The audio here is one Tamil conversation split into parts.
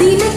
Dime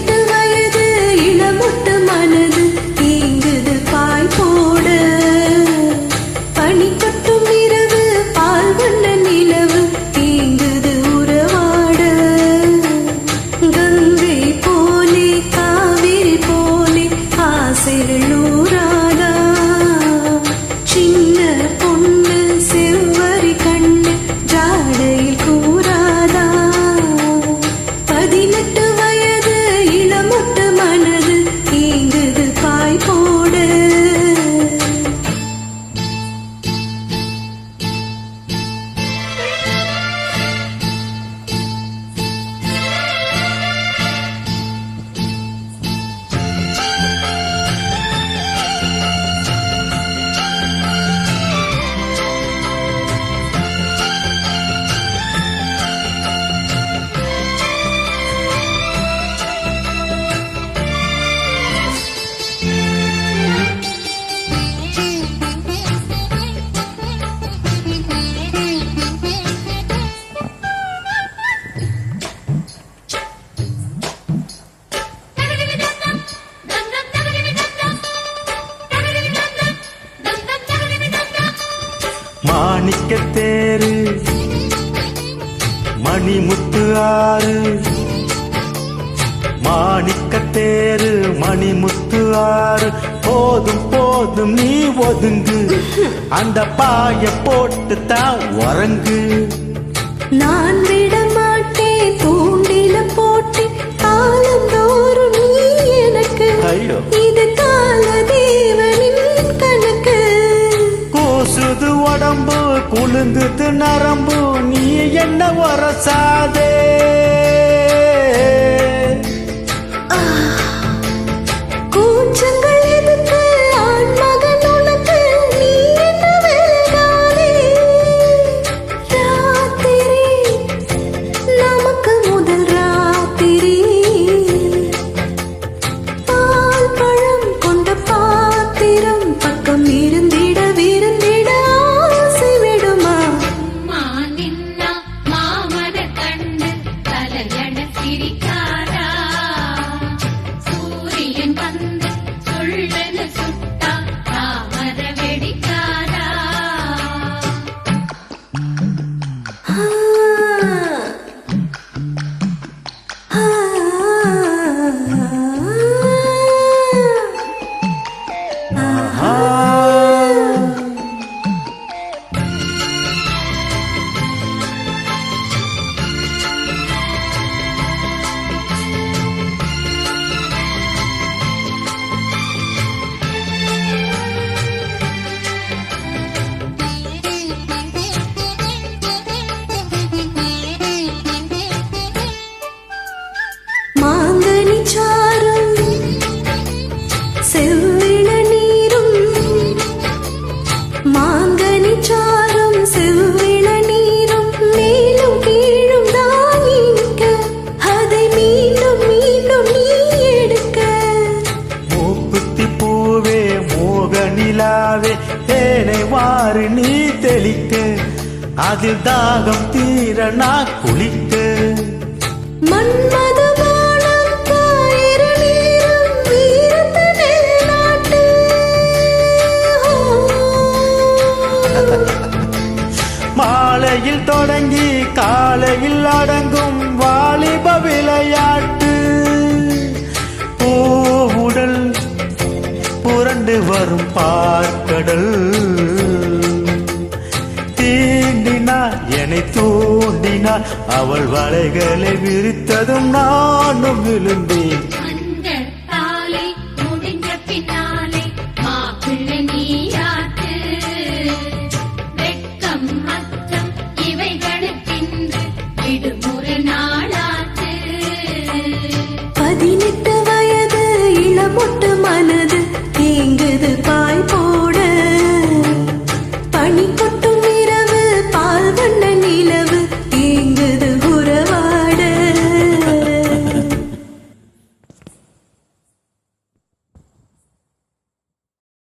மாணிக்க தேரு மணிமுத்து ஆறு. மாணிக்க தேரு மணிமுத்து ஆறு. போதும் போதும் நீ ஒதுங்கு. அந்த பாய போட்டு தான் உறங்கு. நான் விட உடம்பு குலுங்குது நரம்பு நீ என்ன வரசாதே நிலாவே தேனை வாரு நீ தெளிக்க அதில் தாகம் தீர நான் குளிக்க மன்மத மாலையில் தொடங்கி காலையில் அடங்கும் வாலிப விளையாட்டு. வரும் பார்க்கடல். தீண்டினாள் என்னை தூண்டினாள் அவள் வலைகளை விரித்ததும் நானும் விழுந்தேன். பதினெட்டு